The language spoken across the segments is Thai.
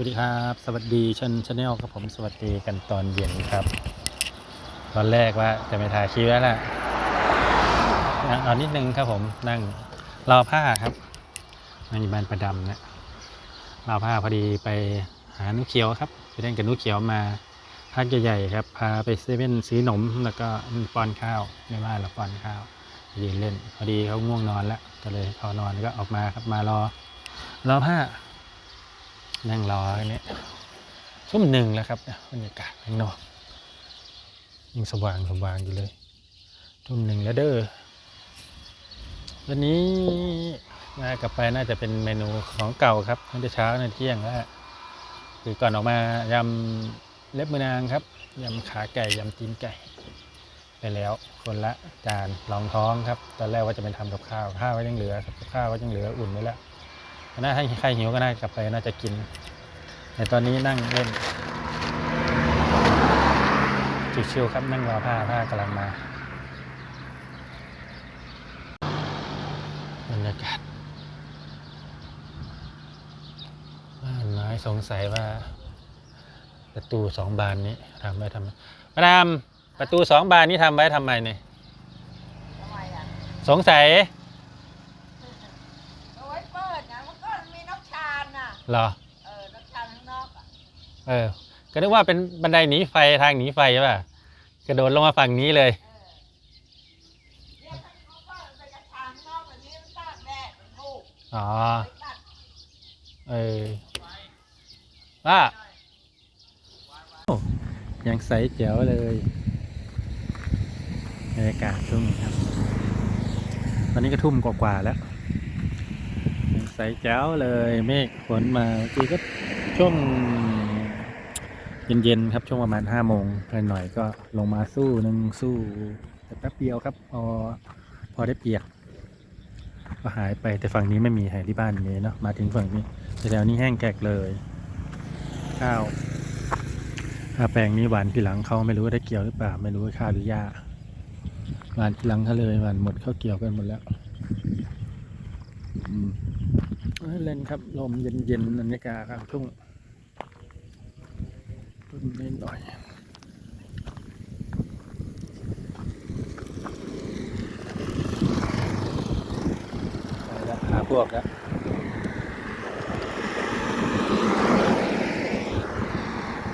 วัสดีครับ สวัสดีชันชาแนลครับผมสวัสดีกันตอนเย็นครับ ตอนแรกว่าจะไม่ถ่ายคลิปแล้วแหละยังเอานิดนึงครับผมนั่งรอผ้าครับนั่งอยู่บ้านประดำนะรอผ้าพอดีไปหานุเขียวครับไปเล่นกับนุเขียวมาพักใหญ่ๆครับพาไปเซเว่นซื้อหนมแล้วก็ป้อนข้าวในบ้านเราป้อนข้าวยืนเล่น พอดีเขาง่วงนอนแล้วก็เลยเขานอนก็ออกมาครับมารอรอผ้า นั่งรออย่างนี้ชั่วงหนึ่งแล้วครับบรรยากาศข้างนอกยังสว่างสว่างอยู่เลยทุ่มหนึ่งแล้วเด้อวันนี้มากลับไปน่าจะเป็นเมนูของเก่าครับตั้งแต่เช้าในเที่ยงแล้วคือก่อนออกมายำเล็บมือนางครับยำขาไก่ยำตีนไก่ ไปแล้วคนละจานรองท้องครับ ตอนแรกว่าจะไปทำกับข้าวข้าวก็ยังเหลือครับกับข้าวก็ยังเหลืออุ่นไว้แล้ว น่าให้ใครหิวก็น่ากลับไปน่าจะกิน แต่ตอนนี้นั่งเล่นชิวๆครับนั่งรอผ้าผ้ากำลังมาบรรยากาศบ้านไม้สงสัยว่า ประตูสองบานนี้ทำไว้ทำไมมาดามประตูสองบานนี้ทำไว้ทำไมเนี่ยทำไมอะสงสัย เอาไว้เปิดนะมันก็มีนกชานน่ะ เหรอ เออนกชานข้างนอกอะเออ ก็นึกว่าเป็นบันไดหนีไฟทางหนีไฟใช่ป่ะกระโดดลงมาฝั่งนี้เลย เออเนี่ยถ้าเขาเปิดไปกระชานข้างนอกแบบนี้มันตากแดดมันถูกอ๋อ ไปตัดเออว่าโอ้ยังใสแจ๋วเลยบรรยากาศทุ่งครับ ตอนนี้ก็ทุ่มกว่าๆแล้วยัง ใสแจ๋วเลยเมฆฝนมาเมื่อกี้ก็ช่วงเย็นๆครับช่วงประมาณห้าโมงหน่อยๆก็ลงมาสู้หนึ่งสู้แต่แป๊บเดียวครับพอพอได้เปียก ก็หายไปแต่ฝั่งนี้ไม่มีหายที่บ้านนี้เนาะมาถึงฝั่งนี้แต่แถวนี้แห้งแกกเลยข้าวข้าแปลงนี้หวานทีหลังเขาไม่รู้ว่าได้เกี่ยวหรือเปล่าไม่รู้ว่าข้าวหรือหญ้าหวานทีหลังเขาเลยหวานหมดเขาเกี่ยวกันหมดแล้วอืม เล่นครับลมเย็นๆบรรยากาศกลางทุ่งต้นนิดหน่อยหาพวกแล้ว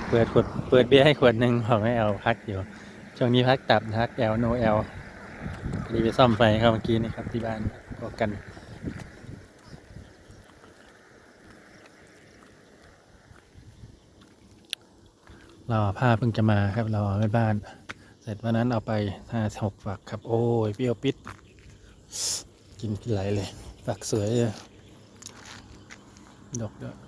เปิดขวดเปิดเบียร์ให้ขวดหนึ่งบอกไม่เอาพักอยู่ ช่วงนี้พักตับพักแอลโนแอลรีไปซ่อมไฟเขาเมื่อกี้นี่ครับที่บ้านบอกกัน เราผ้าเพิ่งจะมาครับเราเอาไว้บ้าน เสร็จวันนั้นเอาไปห้าหกฝักครับ โอ้ยเปรี้ยวปิด กินกินไหลเลยฝักสวยเลยดอกด้วยอะ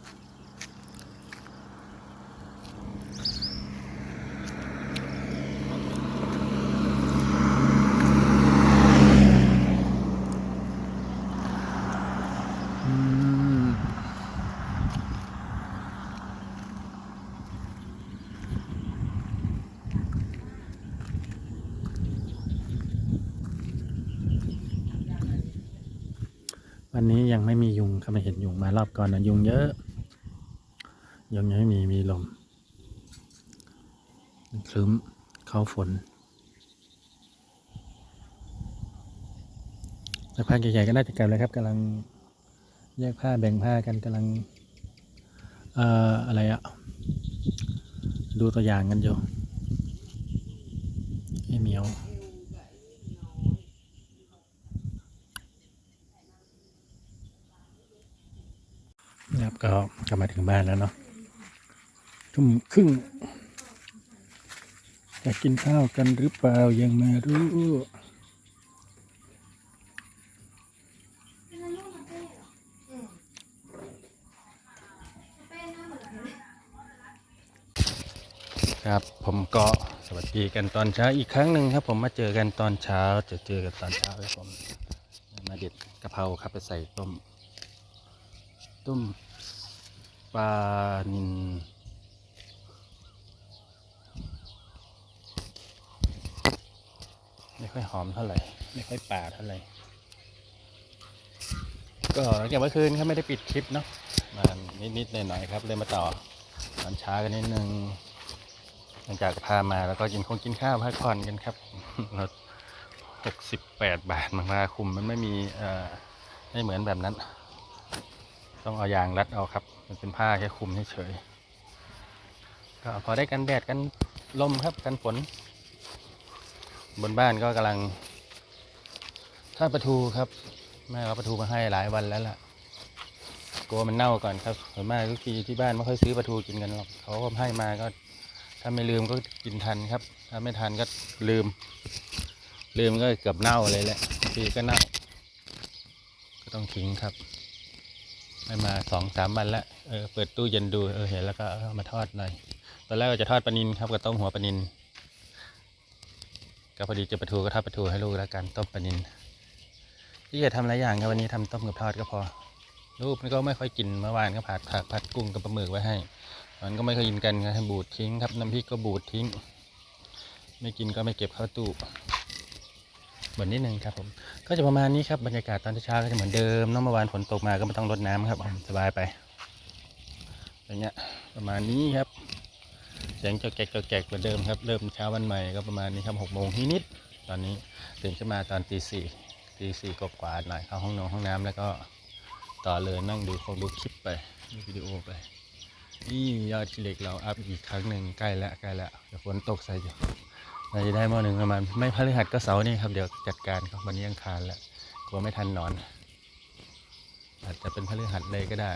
นนี้ยังไม่มียุงครับไม่เห็นยุงมารอบก่อนนะยุงเยอะ ยุงยังไม่มีมีลมครึ้มเข้าฝนแล้วผ้าใหญ่ๆก็น่าจะกลับแล้วครับกำลังแยกผ้าแบ่งผ้ากันกำลังเอ่ออะไรอะดูตัวอย่างกันอยู่ไอ้เหมียว ครับ ก็กลับมาถึงบ้านแล้วเนาะทุ่มครึ่งจะกินข้าวกันหรือเปล่ายังไม่รู้ครับผมก็สวัสดีกันตอนเช้าอีกครั้งหนึ่งครับ ผมมาเจอกันตอนเช้าจะเจอกันตอนเช้าครับผมมาเด็ดกะเพราครับไปใส่ต้ม ต้มปลานินไม่ค่อยหอมเท่าไหร่ ไม่ค่อยป่าเท่าไหร่ ก็หลังจากเมื่อคืนเขาไม่ได้ปิดคลิปเนาะมานิดๆหน่อยๆครับ เลยมาต่อตอนเช้ากันนิดนึงหลังจากพามาแล้วก็กินคงกินข้าวพักผ่อนกันครับรถหกสิบแปดบาทมันมาคุมมันไม่มีเอ่อไม่เหมือนแบบนั้น ต้องเอายางรัดเอาครับ มันเป็นผ้าแค่คลุมเฉยๆก็พอได้กันแดดกันลมครับกันฝน บนบ้านก็กำลังทอดปลาทูครับแม่เอาปลาทูมาให้หลายวันแล้วล่ะกลัวมันเน่าก่อนครับส่วนมากทุกทีที่บ้านไม่ค่อยซื้อปลาทูกินกันหรอกเขาก็ให้มาก็ถ้าไม่ลืมก็กินทันครับ ถ้าไม่ทันก็ลืม ลืมก็เกือบเน่าเลยแหละทีก็เน่า ก็ต้องทิ้งครับ ให้มาสองสามวันแล้วเออเปิดตู้เย็นดูเออเห็นแล้วก็เอามาทอดหน่อยตอนแรกก็จะทอดปลานินครับกับต้มหัวปลานินก็พอดีจะปลาทูก็ทอดปลาทูให้ลูกแล้วกันต้มปลานินที่จะทำหลายอย่างครับวันนี้ทำต้มกับทอดก็พอ ลูกมันก็ไม่ค่อยกินเมื่อวานก็ผัดผักผัดกุ้งกับปลาหมึกไว้ให้มันก็ไม่ค่อยกินกันก็ให้บูดทิ้งครับน้ำพริกก็บูดทิ้ง ไม่กินก็ไม่เก็บเข้าตู้ บนนิดนึงครับผมก็จะประมาณนี้ครับบรรยากาศตอนเช้าก็จะเหมือนเดิมเน้องเมื่อวานฝนตกมาก็ไม่ต้องรดน้ำครับสบายไปอย่างเงี้ยประมาณนี้ครับเสียงจ้าแกกจ้าแกกเหมือนเดิมครับเริ่มเช้าวันใหม่ก็ประมาณนี้ครับหกโมงนิดตอนนี้ตื่นขึ้นมาตอนตีสี่ตีสี่กว่าหน่อยเข้าห้องนอนห้องน้ำแล้วก็ต่อเลยนั่งดูคงดูคลิปไปดูวิดีโอไปนี่ยอดขี้เหล็กเราอัพอีกครั้งหนึ่งใกล้แล้วใกล้แล้วเดี๋ยวฝนตกใส่อยู่ เราจะได้หม้อหนึ่งประมาณไม่พฤหัสก็เสาร์นี่ครับเดี๋ยวจัดการครับวันนี้ยังคารแล้วกลัวไม่ทันนอน อาจจะเป็นพฤหัสเลยก็ได้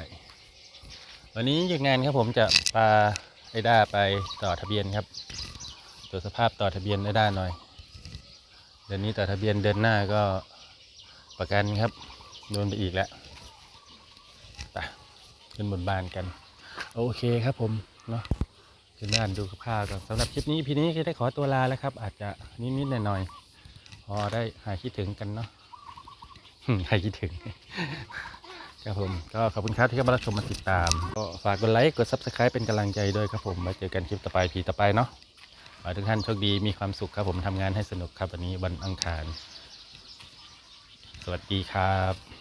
วันนี้หยุดงานครับผมจะพาไอด้าไปต่อทะเบียนครับตรวจสภาพต่อทะเบียนไอด้าหน่อยเดือนนี้ต่อทะเบียนเดือนหน้าก็ประกันครับโดนไปอีกแล้วไปขึ้นบนบ้านกัน โอเคครับผมเนาะ ขึ้นบ้านดูกับข้าวก่อนสำหรับคลิปนี้พี่นี้ก็ได้ขอตัวลาแล้วครับ อาจจะนิดๆหน่อยๆพอได้หายคิดถึงกันเนาะใครคิดถึงครับผมก็ขอบคุณครับที่เข้ามารับชมมาติดตาม ก็ฝากกดไลค์กด subscribe เป็นกำลังใจด้วยครับผมมาเจอกันคลิปต่อไปพีต่อไปเนาะขอทุกท่านโชคดีมีความสุขครับผมทำงานให้สนุกครับวันนี้วันอังคาร สวัสดีครับ